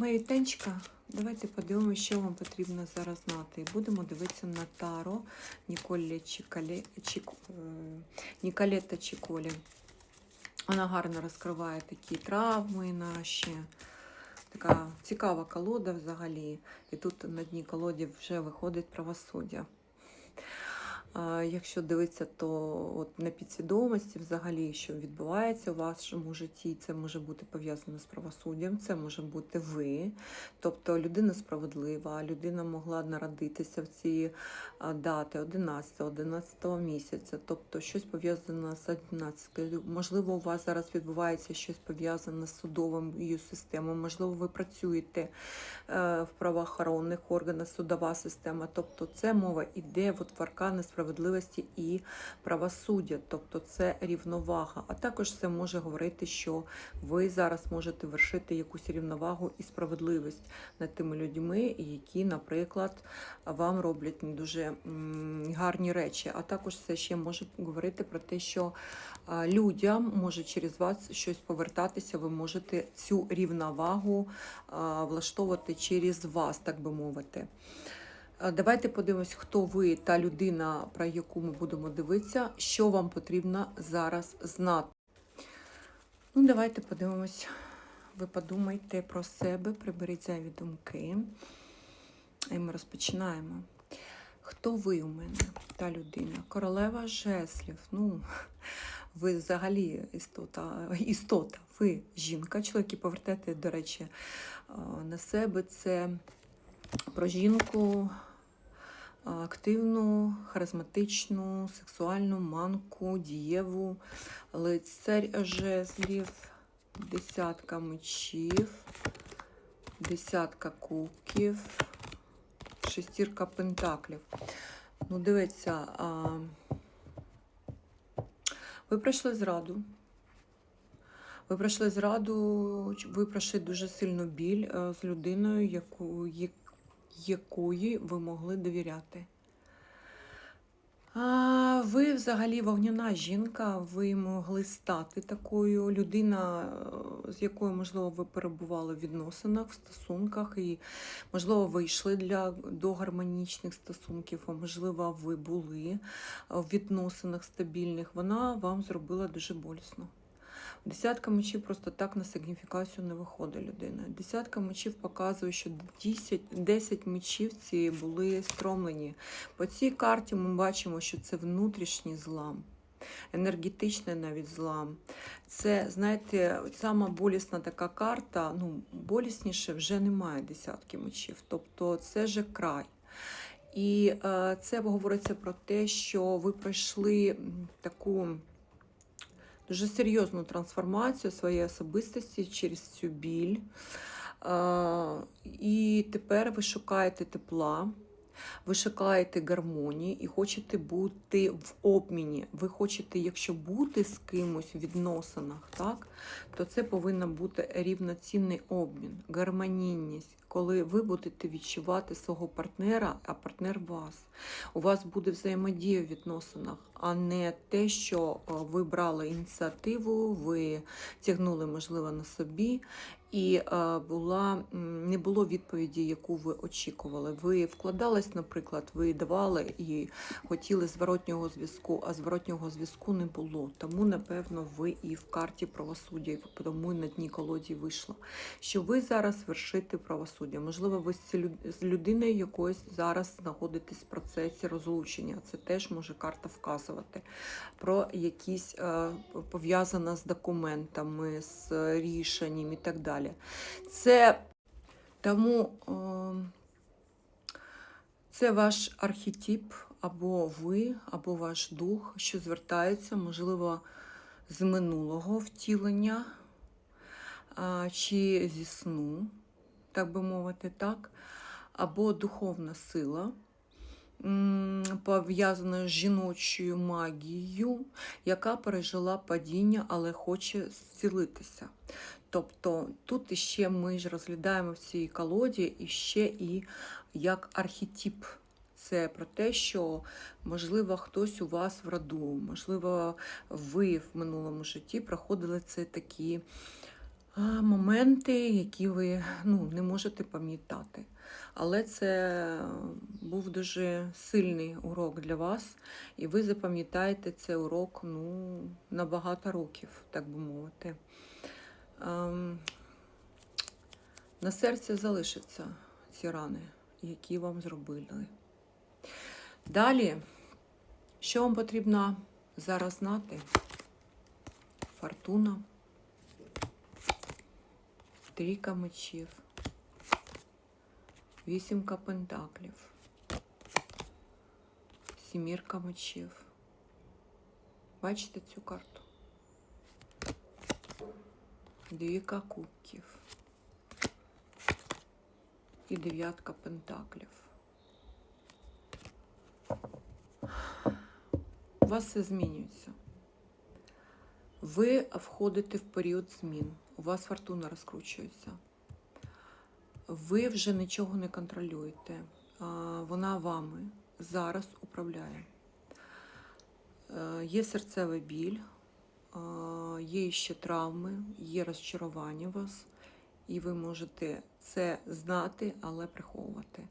Мої давайте подивимося, що вам потрібно зараз знати. Будемо дивитися на Таро Ніколі Чікалі, Чік, е, Чіколі. Вона гарно розкриває такі травми наші. Така цікава колода взагалі. І тут на дні колоді вже виходить правосуддя. Якщо дивитися, то от на підсвідомості взагалі, що відбувається у вашому житті, це може бути пов'язано з правосуддям, це може бути ви. Тобто людина справедлива, людина могла народитися в ці дати 11, 11 місяця, тобто щось пов'язане з 11. Можливо, у вас зараз відбувається щось пов'язане з судовою системою, можливо, ви працюєте е, в правоохоронних органах, судова система. Тобто це мова от в аркани справедливості і правосуддя, тобто це рівновага. А також це може говорити, що ви зараз можете вершити якусь рівновагу і справедливість над тими людьми, які, наприклад, вам роблять не дуже гарні речі. А також це ще може говорити про те, що людям може через вас щось повертатися, ви можете цю рівновагу влаштовувати через вас, так би мовити. А, Давайте подивимось, хто ви та людина, про яку ми будемо дивитися, що вам потрібно зараз знати. Ну, давайте подивимось. Ви подумайте про себе, приберіть зайві думки. І ми розпочинаємо. Хто ви у мене, та людина? Королева жеслів. Ну, ви взагалі істота, істота. Ви жінка. Чоловіки повертайте, до речі, на себе. Це про жінку активну, харизматичну, сексуальну, манку, дієву, лицарь жезлів, десятка мечів, десятка кубків, шестірка пентаклів. Ну, дивіться, а... ви пройшли зраду. Ви пройшли зраду, ви пройшли дуже сильну біль е, з людиною, яку, якої ви могли довіряти. А, ви взагалі вогняна жінка, ви могли стати такою людина, е, з якою, можливо, ви перебували в відносинах, в стосунках, і, можливо, ви йшли для, до гармонічних стосунків, а можливо, ви були в відносинах стабільних. Вона вам зробила дуже болісно. Десятка мечів просто так на сигніфікацію не виходить людина. Десятка мечів показує, що 10, 10 мечів ці були стромлені. По цій карті ми бачимо, що це внутрішній злам, енергетичний навіть злам. Це, знаєте, сама болісна така карта, ну, болісніше вже немає десятки мечів. Тобто це же край. І е, це говориться про те, що ви пройшли таку дуже серйозну трансформацію своєї особистості через цю біль. І тепер ви шукаєте тепла, ви шукаєте гармонії і хочете бути в обміні. Ви хочете, якщо бути з кимось в відносинах, так, то це повинен бути рівноцінний обмін, гармонійність, коли ви будете відчувати свого партнера, а партнер вас. У вас буде взаємодія в відносинах, а не те, що е, ви брали ініціативу, ви тягнули, можливо, на собі, і е, була, не було відповіді, яку ви очікували. Ви вкладались, наприклад, ви давали і хотіли зворотнього зв'язку, а зворотнього зв'язку не було. Тому, напевно, ви і в карті правосуддя, і тому на дні колоді вийшло. Що ви зараз вершите правосуддя? Можливо, ви з люд- з людиною якоюсь зараз знаходитесь в процесі розлучення. Це теж може карта вказувати про якісь е, пов'язане з документами, з рішенням і так далі. Це тому е, це ваш архетип, або ви, або ваш дух, що звертається, можливо, з минулого втілення чи зі сну, так би мовити, так, або духовна сила, м, пов'язана з жіночою магією, яка пережила падіння, але хоче зцілитися. Тобто тут іще ми ж розглядаємо в цій колоді іще і як архетип. Це про те, що можливо хтось у вас в роду, можливо, ви в минулому житті проходили це такі моменти, які ви ну, не можете пам'ятати. Але це був дуже сильний урок для вас, і ви запам'ятаєте цей урок ну, на багато років, так би мовити. Ем, на серці залишаться ці рани, які вам зробили. Далі, що вам потрібно зараз знати? Фортуна, трійка мечів, вісімка пентаклів, сімірка мечів. Бачите цю карту? Двійка кубків і дев'ятка пентаклів. У вас все змінюється. Ви входите в період змін. У вас фортуна розкручується. Ви вже нічого не контролюєте. Вона вами зараз управляє. Е, Є серцевий біль, є ще травми, є розчарування вас, і ви можете це знати, але приховувати.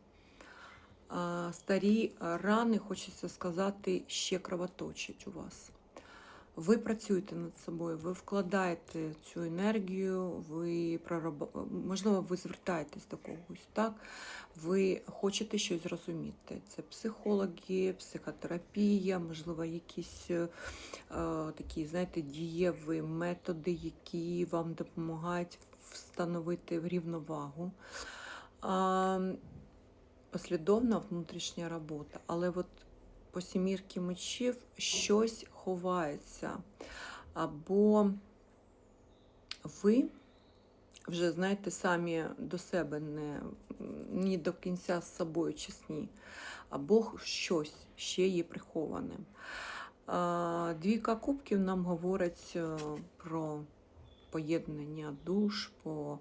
Старі рани, хочеться сказати, ще кровоточать у вас. Ви працюєте над собою, ви вкладаєте цю енергію, ви прораб... можливо, ви звертаєтесь до когось, так? Ви хочете щось зрозуміти. Це психологи, психотерапія, можливо, якісь е, такі, знаєте, дієві методи, які вам допомагають встановити рівновагу. А, послідовна внутрішня робота. Але от по сімірки мечів щось ховається. Або ви вже, знаєте, самі до себе не ні до кінця з собою чесні, або щось ще є прихованим. А, Двійка кубків нам говорить е, про поєднання душ, по,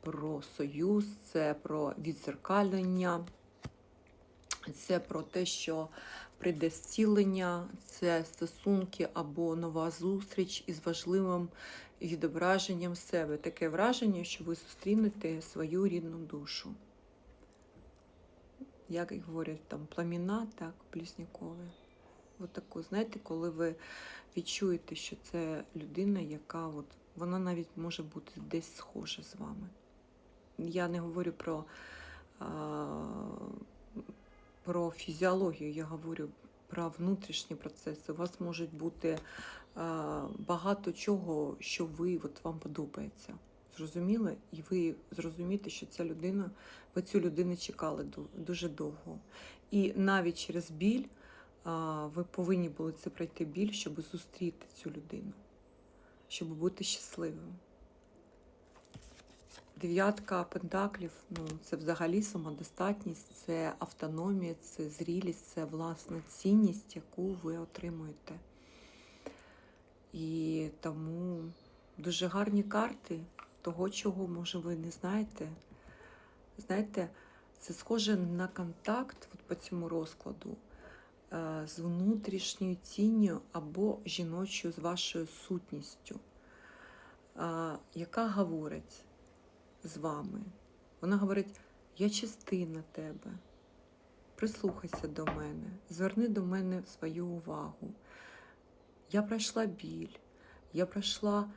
про союз, це про відзеркалення. Це про те, що прийде зцілення, це стосунки або нова зустріч із важливим відображенням себе. Таке враження, що ви зустрінете свою рідну душу. Як і говорять, там пламіна, так, близнякові. От таку, знаєте, коли ви відчуєте, що це людина, яка от, вона навіть може бути десь схожа з вами. Я не говорю про. А, про фізіологію, я говорю про внутрішні процеси. У вас можуть бути е, багато чого, що ви от вам подобається. Зрозуміли? І ви зрозумієте, що ця людина, ви цю людину чекали дуже довго. І навіть через біль ви повинні були це пройти біль, щоб зустріти цю людину, щоб бути щасливим. Дев'ятка пентаклів ну, це взагалі самодостатність, це автономія, це зрілість, це власна цінність, яку ви отримуєте. І тому дуже гарні карти того, чого, може, ви не знаєте. Знаєте, це схоже на контакт от по цьому розкладу е, з внутрішньою цінню або жіночою з вашою сутністю, яка говорить з вами. Вона говорить: я частина тебе. Прислухайся до мене, зверни до мене свою увагу. Я пройшла біль, я пройшла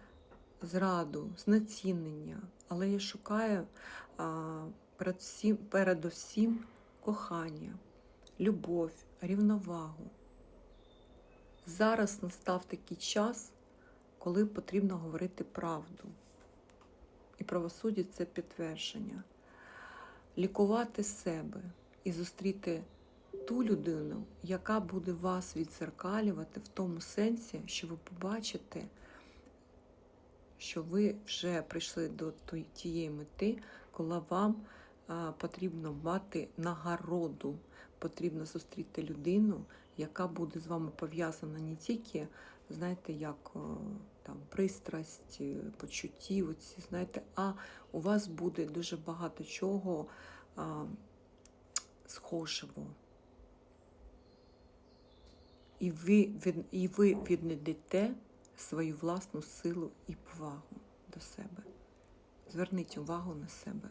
зраду, знецінення, але я шукаю а, перед всім, передусім кохання, любов, рівновагу. Зараз настав такий час, коли потрібно говорити правду і правосуддя це підтвердження. Лікувати себе і зустріти ту людину, яка буде вас відзеркалювати в тому сенсі, що ви побачите, що ви вже прийшли до тієї мети, коли вам потрібно мати нагороду, потрібно зустріти людину, яка буде з вами пов'язана не тільки, знаєте, як там пристрасть, почуттів, оці, знаєте, а у вас буде дуже багато чого а, схожого. І ви, від, і ви віднайдете свою власну силу і повагу до себе. Зверніть увагу на себе.